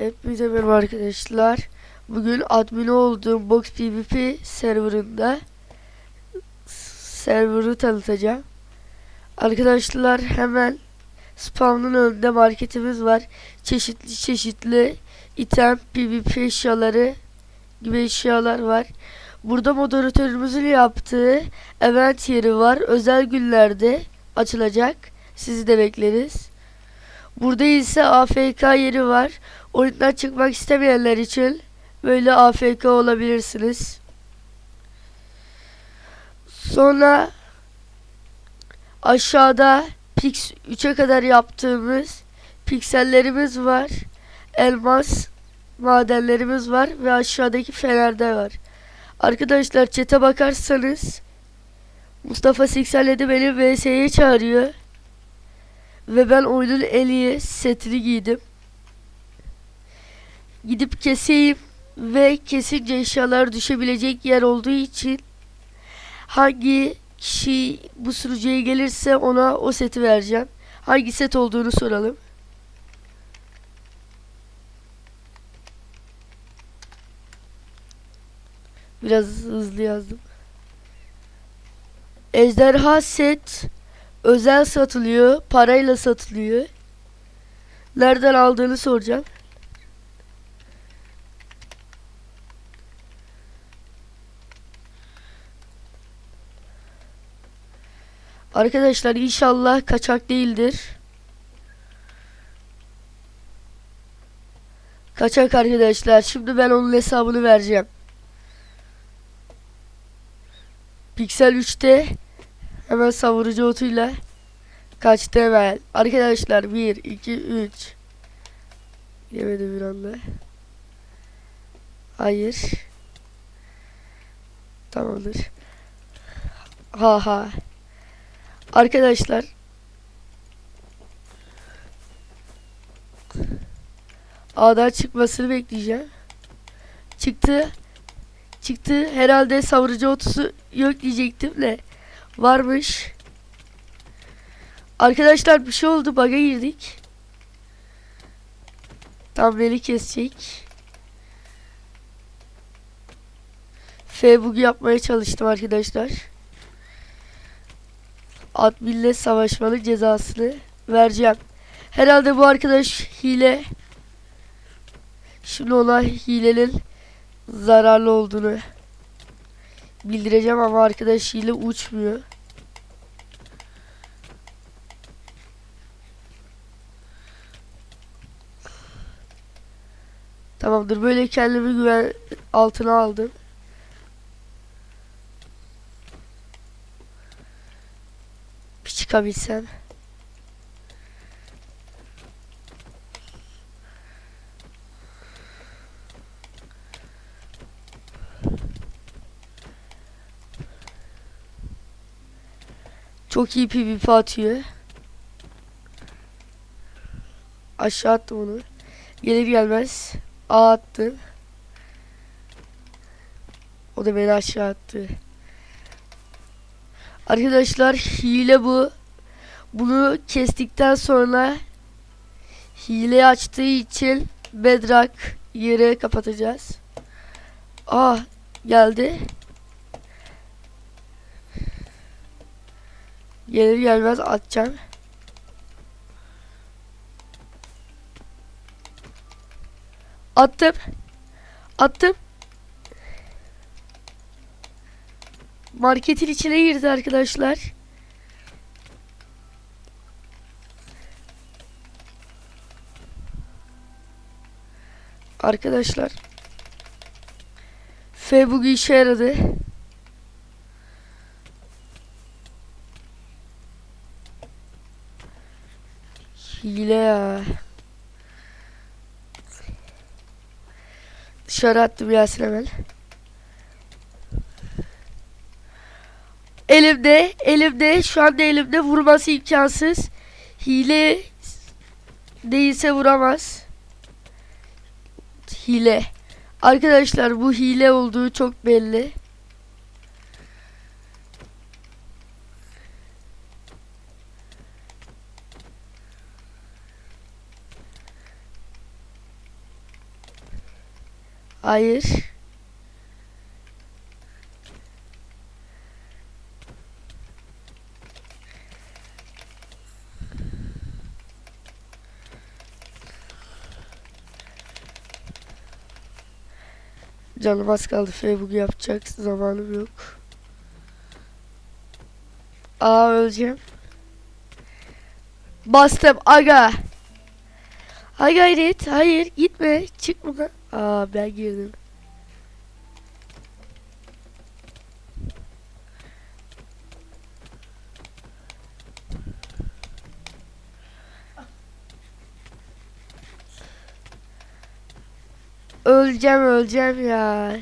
Hepinize merhaba arkadaşlar. Bugün admin olduğum Box PvP serverında serverı tanıtacağım. Arkadaşlar hemen spawn'ın önünde marketimiz var. Çeşitli çeşitli item, PvP eşyaları gibi eşyalar var. Burada moderatörümüzün yaptığı event yeri var. Özel günlerde açılacak. Sizi de bekleriz. Burada ise AFK yeri var. Oyundan çıkmak istemeyenler için böyle AFK olabilirsiniz. Sonra aşağıda Pix 3'e kadar yaptığımız piksellerimiz var. Elmas madenlerimiz var ve aşağıdaki fenerde var. Arkadaşlar çete bakarsanız Mustafa 87 beni VS'ye çağırıyor. Ve ben oyunun en iyi setini giydim. Gidip keseyim ve kesince eşyalar düşebilecek yer olduğu için hangi kişi bu sunucuya gelirse ona o seti vereceğim. Hangi set olduğunu soralım. Biraz hızlı yazdım. Ejderha set özel satılıyor, parayla satılıyor. Nereden aldığını soracağım. Arkadaşlar inşallah kaçak değildir. Kaçak arkadaşlar. Şimdi ben onun hesabını vereceğim. Piksel 3'te hemen savurucu otuyla kaçtı hemen. Arkadaşlar 1, 2, 3. Yemedi bir anda. Hayır. Tamamdır. Ha ha. Arkadaşlar. A'dan çıkmasını bekleyeceğim. Çıktı. Çıktı. Herhalde savurucu otusu yok diyecektim de. Varmış. Arkadaşlar bir şey oldu. Bug'a girdik. Tam beni kesecek. F bug'u yapmaya çalıştım arkadaşlar. Adminle savaşmanın cezasını vereceğim. Herhalde bu arkadaş hile. Şimdi ona hilenin zararlı olduğunu bildireceğim ama arkadaş hile uçmuyor. Tamamdır böyle kendimi güven altına aldım. Bir çıkabilsem. Çok iyi PvP atıyor. Aşağı attım onu. Gelir gelmez A attım. O da beni aşağı attı. Arkadaşlar hile bu. Bunu kestikten sonra hile açtığı için bedrock yeri kapatacağız. Ah geldi. Gelir gelmez atacağım. Attım. Attım. Marketin içine girdi arkadaşlar. Arkadaşlar. F bugün işe yaradı. Hile ya. Dışarı attım Yasin hemen. Elimde, elimde, şu anda elimde vurması imkansız. Hile değilse vuramaz. Hile. Arkadaşlar bu hile olduğu çok belli. Hayır. Canım az kaldı. Facebook yapacak zamanım yok. Aa öleceğim. Bastım aga. Hay gayret. Hayır gitme. Çıkma. lan. Aa ben girdim. Öleceğim öleceğim ya.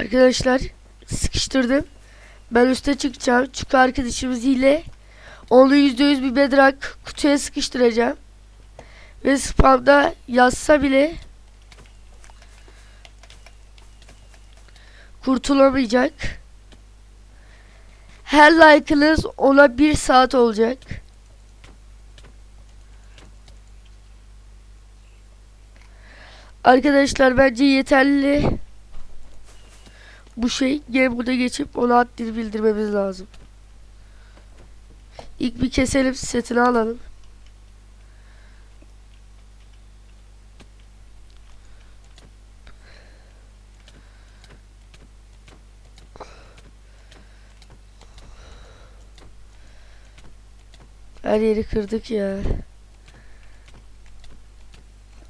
Arkadaşlar sıkıştırdım. Ben üste çıkacağım. Çünkü arkadaşımız ile onu %100 bir bedrak kutuya sıkıştıracağım. Ve spamda yazsa bile kurtulamayacak. Her like'ınız ona bir saat olacak. Arkadaşlar bence yeterli bu şey game moda geçip ona haddini bildirmemiz lazım. İlk bir keselim setini alalım. Her yeri kırdık ya.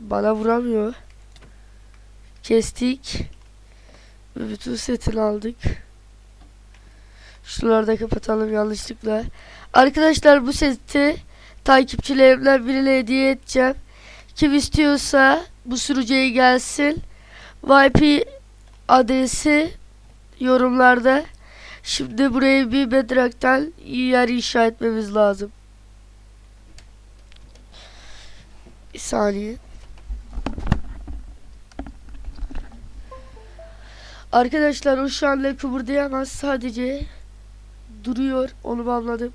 Bana vuramıyor. Kestik. Bütün setini aldık. Şuraları da kapatalım yanlışlıkla. Arkadaşlar bu seti takipçilerimden birine hediye edeceğim. Kim istiyorsa bu sürücüye gelsin. VIP adresi yorumlarda. Şimdi buraya bir bedrock'tan yer inşa etmemiz lazım. Bir saniye. Arkadaşlar o şu anda kıpırdayamaz. Sadece duruyor. Onu anladım.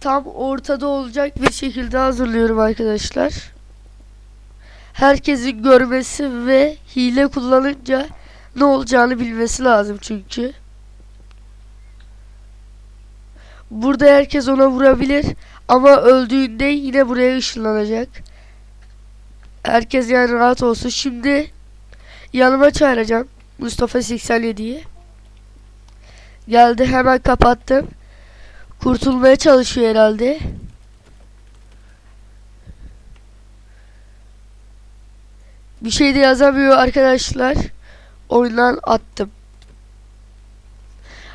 Tam ortada olacak bir şekilde hazırlıyorum arkadaşlar. Herkesin görmesi ve hile kullanınca ne olacağını bilmesi lazım çünkü. Burada herkes ona vurabilir ama öldüğünde yine buraya ışınlanacak. Herkes yani rahat olsun. Şimdi yanıma çağıracağım Mustafa 87'yi. Geldi hemen kapattım. Kurtulmaya çalışıyor herhalde. Bir şey de yazamıyor arkadaşlar. Oyundan attım.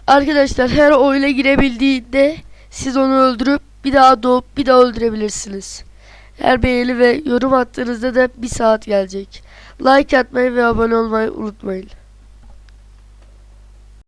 Arkadaşlar her oyuna girebildiğinde siz onu öldürüp bir daha doğup bir daha öldürebilirsiniz. Her beğeni ve yorum attığınızda da bir saat gelecek. Like atmayı ve abone olmayı unutmayın.